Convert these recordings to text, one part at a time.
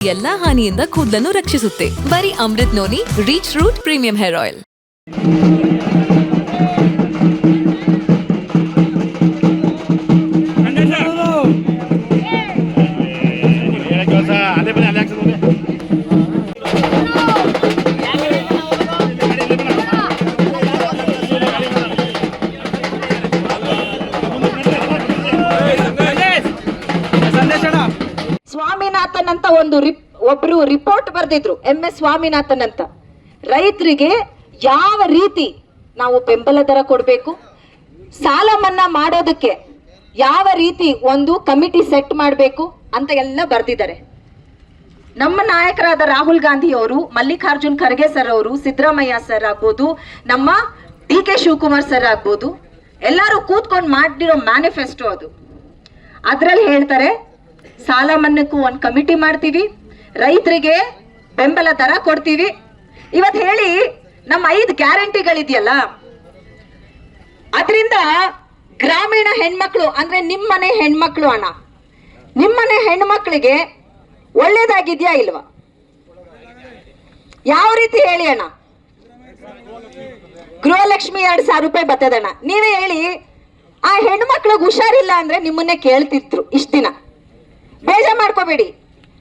ಎಲ್ಲಾ ಹಾನಿಯಿಂದ ಕೂದಲನ್ನು ರಕ್ಷಿಸುತ್ತೆ. ಬರೀ Amrut noni reach root premium hair oil ಒಂದು ರಿಪ್, ಒಬ್ರು ರಿಪೋರ್ಟ್ ಬರೆದಿದ್ರು ಎಂ ಎಸ್ ಸ್ವಾಮಿನಾಥನ್ ಅಂತ. ರೈತರಿಗೆ ಯಾವ ರೀತಿ ನಾವು ಬೆಂಬಲ ದರ ಕೊಡಬೇಕು? ಸಾಲ ಮನ್ನಾ ಮಾಡೋದಕ್ಕೆ ಯಾವ ರೀತಿ ಒಂದು ಕಮಿಟಿ ಸೆಟ್ ಮಾಡಬೇಕು ಅಂತ ಎಲ್ಲ ಬರೆದಿದ್ದಾರೆ. ನಮ್ಮ ನಾಯಕರಾದ ರಾಹುಲ್ ಗಾಂಧಿ ಅವರು, ಮಲ್ಲಿಕಾರ್ಜುನ್ ಖರ್ಗೆ ಸರ್ ಅವರು, ಸಿದ್ದರಾಮಯ್ಯ ಸರ್ ಆಗ್ಬೋದು, ನಮ್ಮ ಡಿ ಕೆ ಶಿವಕುಮಾರ್ ಸರ್ ಆಗ್ಬೋದು, ಎಲ್ಲರೂ ಕೂತ್ಕೊಂಡು ಮಾಡಿರೋ ಮ್ಯಾನಿಫೆಸ್ಟೋ ಅದು. ಅದರಲ್ಲಿ ಹೇಳ್ತಾರೆ ಸಾಲ ಮನ್ನಕ್ಕೂ ಒಂದು ಕಮಿಟಿ ಮಾಡ್ತೀವಿ. ರೈತರಿಗೆ ಬೆಂಬಲ ದರ ಕೊಡ್ತೀವಿ. ಇವತ್ತು ಹೇಳಿ ನಮ್ಮ ಐದು ಗ್ಯಾರಂಟಿಗಳಿದೆಯಲ್ಲ, ಅದರಿಂದ ಗ್ರಾಮೀಣ ಹೆಣ್ಮಕ್ಳು, ಅಂದ್ರೆ ನಿಮ್ಮನೆ ಹೆಣ್ಮಕ್ಳು ಅಣ್ಣ, ನಿಮ್ಮನೆ ಹೆಣ್ಮಕ್ಳಿಗೆ ಒಳ್ಳೇದಾಗಿದ್ಯಾ ಇಲ್ವಾ? ಯಾವ ರೀತಿ ಹೇಳಿ ಅಣ್ಣ? ಗೃಹಲಕ್ಷ್ಮಿ ಎರಡು ಸಾವಿರ ರೂಪಾಯಿ ಬತ್ತದಣ್ಣ ನೀವೇ ಹೇಳಿ, ಆ ಹೆಣ್ಮಕ್ಳಿಗೆ ಹುಷಾರಿಲ್ಲ ಅಂದ್ರೆ ನಿಮ್ಮನ್ನೇ ಕೇಳ್ತಿದ್ರು ಇಷ್ಟ ದಿನ. ಬೇಜಾರ್ ಮಾಡ್ಕೋಬೇಡಿ.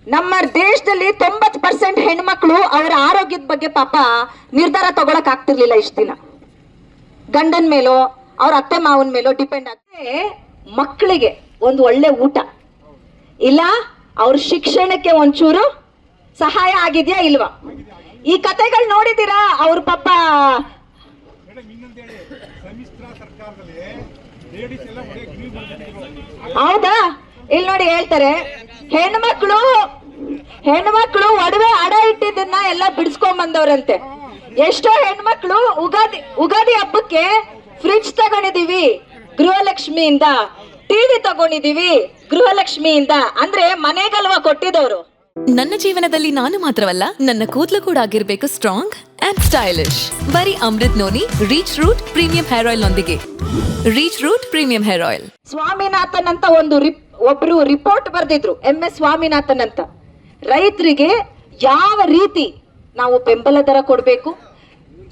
ನಮ್ಮ ದೇಶದಲ್ಲಿ ತೊಂಬತ್ ಪರ್ಸೆಂಟ್ ಹೆಣ್ಮಕ್ಳು ಅವರ ಆರೋಗ್ಯದ ಬಗ್ಗೆ ಪಾಪ ನಿರ್ಧಾರ ತಗೊಳಕ್ ಆಗ್ತಿರ್ಲಿಲ್ಲ ಇಷ್ಟ ದಿನ. ಗಂಡನ ಮೇಲೋ ಅವ್ರ ಅತ್ತೆ ಮಾವನ ಮೇಲೋ ಡಿಪೆಂಡ್ ಆಗ್ತದೆ ಮಕ್ಕಳಿಗೆ ಒಂದು ಒಳ್ಳೆ ಊಟ. ಇಲ್ಲ ಅವ್ರ ಶಿಕ್ಷಣಕ್ಕೆ ಒಂಚೂರು ಸಹಾಯ ಆಗಿದ್ಯಾ ಇಲ್ವಾ? ಈ ಕತೆಗಳು ನೋಡಿದೀರಾ ಅವ್ರ ಪಾಪ ಹೌದಾ? ಇಲ್ಲಿ ನೋಡಿ ಹೇಳ್ತಾರೆ ಹೆಣ್ಮಕ್ಳು ಹೆಣ್ಮಕ್ಳು ಒಡವೆ ಅಡ ಇಟ್ಟಿದ್ದನ್ನ ಎಲ್ಲ ಬಿಡಿಸ್ಕೊಂಡ್ ಬಂದವ್ರಂತೆ. ಎಷ್ಟೋ ಹೆಣ್ಮಕ್ಳು ಉಗಾದಿ ಉಗಾದಿ ಹಬ್ಬಕ್ಕೆ ಫ್ರಿಡ್ಜ್ ತಗೊಂಡಿದೀವಿ ಗೃಹಲಕ್ಷ್ಮಿಯಿಂದ ಟಿವಿ ತಗೊಂಡಿದೀವಿ ಗೃಹಲಕ್ಷ್ಮಿಯಿಂದ. ಅಂದ್ರೆ ಮನೆಗಲ್ವ ಕೊಟ್ಟಿದವರು? ನನ್ನ ಜೀವನದಲ್ಲಿ ನಾನು ಮಾತ್ರವಲ್ಲ ನನ್ನ ಕೂದಲು ಕೂಡ ಆಗಿರ್ಬೇಕು ಸ್ಟ್ರಾಂಗ್ ಅಂಡ್ ಸ್ಟೈಲಿಶ್ ಬರೀ Amrut noni rich root premium hair oil ನೊಂದಿಗೆ. Rich root premium hair oil Swaminathan ಅಂತ ಒಂದು ರಿಪ್ ಒಬ್ರು ರಿಪೋರ್ಟ್ ಬರೆದಿದ್ರು ಎಂ ಎಸ್ ಸ್ವಾಮಿನಾಥನ್ ಅಂತ. ರೈತರಿಗೆ ಯಾವ ರೀತಿ ನಾವು ಬೆಂಬಲ ದರ ಕೊಡಬೇಕು?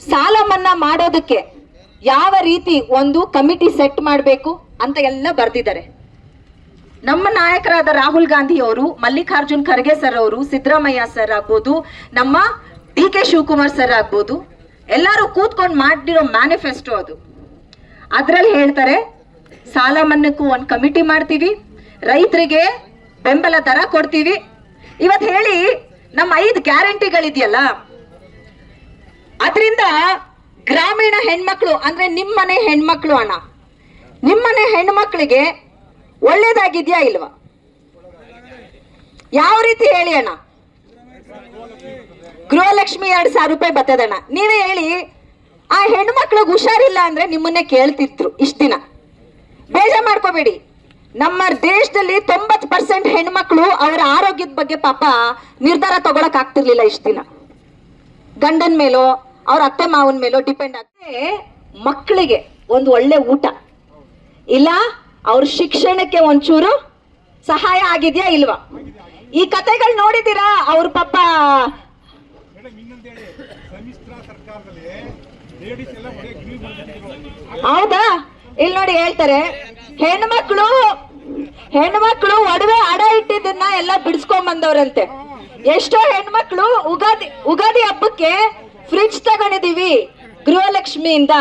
ಸಾಲ ಮನ್ನಾ ಮಾಡೋದಕ್ಕೆ ಯಾವ ರೀತಿ ಒಂದು ಕಮಿಟಿ ಸೆಟ್ ಮಾಡಬೇಕು ಅಂತ ಎಲ್ಲ ಬರ್ದಿದ್ದಾರೆ. ನಮ್ಮ ನಾಯಕರಾದ ರಾಹುಲ್ ಗಾಂಧಿ ಅವರು, ಮಲ್ಲಿಕಾರ್ಜುನ್ ಖರ್ಗೆ ಸರ್ ಅವರು, ಸಿದ್ದರಾಮಯ್ಯ ಸರ್ ಆಗ್ಬೋದು, ನಮ್ಮ ಡಿ ಕೆ ಶಿವಕುಮಾರ್ ಸರ್ ಆಗ್ಬೋದು, ಎಲ್ಲರೂ ಕೂತ್ಕೊಂಡು ಮಾಡಿರೋ ಮ್ಯಾನಿಫೆಸ್ಟೋ ಅದು. ಅದರಲ್ಲಿ ಹೇಳ್ತಾರೆ, ಸಾಲ ಮನ್ನಕ್ಕೂ ಒಂದು ಕಮಿಟಿ ಮಾಡ್ತೀವಿ ರೈತರಿಗೆ ಬೆಂಬಲ ದರ ಕೊಡ್ತೀವಿ. ಇವತ್ ಹೇಳಿ ನಮ್ಮ ಐದು ಗ್ಯಾರಂಟಿಗಳಿದೆಯಲ್ಲ, ಅದರಿಂದ ಗ್ರಾಮೀಣ ಹೆಣ್ಮಕ್ಳು, ಅಂದ್ರೆ ನಿಮ್ಮನೆ ಹೆಣ್ಮಕ್ಳು ಅಣ್ಣ, ನಿಮ್ಮನೆ ಹೆಣ್ಮಕ್ಳಿಗೆ ಒಳ್ಳೇದಾಗಿದ್ಯಾ ಇಲ್ವಾ? ಯಾವ ರೀತಿ ಹೇಳಿ ಅಣ್ಣ? ಗೃಹಲಕ್ಷ್ಮಿ ಎರಡ್ ಸಾವಿರ ರೂಪಾಯಿ ಬರ್ತದಣ್ಣ ನೀವೇ ಹೇಳಿ, ಆ ಹೆಣ್ಮಕ್ಳಿಗೆ ಹುಷಾರಿಲ್ಲ ಅಂದ್ರೆ ನಿಮ್ಮನ್ನೇ ಕೇಳ್ತಿದ್ರು ಇಷ್ಟ ದಿನ. ಬೇಜಾರ್ ಮಾಡ್ಕೋಬೇಡಿ. ನಮ್ಮ ದೇಶದಲ್ಲಿ ತೊಂಬತ್ ಪರ್ಸೆಂಟ್ ಹೆಣ್ಮಕ್ಳು ಅವರ ಆರೋಗ್ಯದ ಬಗ್ಗೆ ಪಾಪ ನಿರ್ಧಾರ ತಗೊಳಕ್ ಆಗ್ತಿರ್ಲಿಲ್ಲ ಇಷ್ಟ ದಿನ. ಗಂಡನ ಮೇಲೋ, ಅವ್ರ ಅತ್ತೆ ಮಾವನ ಮೇಲೋ ಡಿಪೆಂಡ್ ಆಗ ಮಕ್ಕಳಿಗೆ ಒಂದು ಒಳ್ಳೆ ಊಟ. ಇಲ್ಲ, ಅವ್ರ ಶಿಕ್ಷಣಕ್ಕೆ ಒಂಚೂರು ಸಹಾಯ ಆಗಿದ್ಯಾ ಇಲ್ವಾ? ಈ ಕತೆಗಳು ನೋಡಿದೀರಾ ಅವ್ರ ಪಾಪ ಹೌದಾ? ಇಲ್ಲಿ ನೋಡಿ ಹೇಳ್ತಾರೆ. ಹೆಣ್ಮಕ್ಳು ಹೆಣ್ಮಕ್ಳು ಒಡವೆ ಅಡ ಇಟ್ಟಿದ್ದನ್ನ ಎಲ್ಲ ಬಿಡಿಸ್ಕೊಂಡ್ ಬಂದವ್ರಂತೆ ಎಷ್ಟೋ ಹೆಣ್ಮಕ್ಳು ಉಗಾದಿ ಉಗಾದಿ ಹಬ್ಬಕ್ಕೆ ಫ್ರಿಡ್ಜ್ ತಗೊಂಡಿದೀವಿ ಗೃಹಲಕ್ಷ್ಮಿಯಿಂದ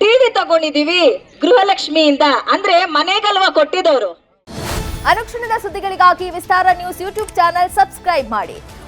ಟಿವಿ ತಗೊಂಡಿದೀವಿ ಗೃಹಲಕ್ಷ್ಮಿಯಿಂದ, ಅಂದ್ರೆ ಮನೆಗಲ್ವ ಕೊಟ್ಟಿದವರು. ಅನುಕ್ಷಣದ ಸುದ್ದಿಗಳಿಗಾಗಿ Vistara news YouTube channel subscribe ಮಾಡಿ.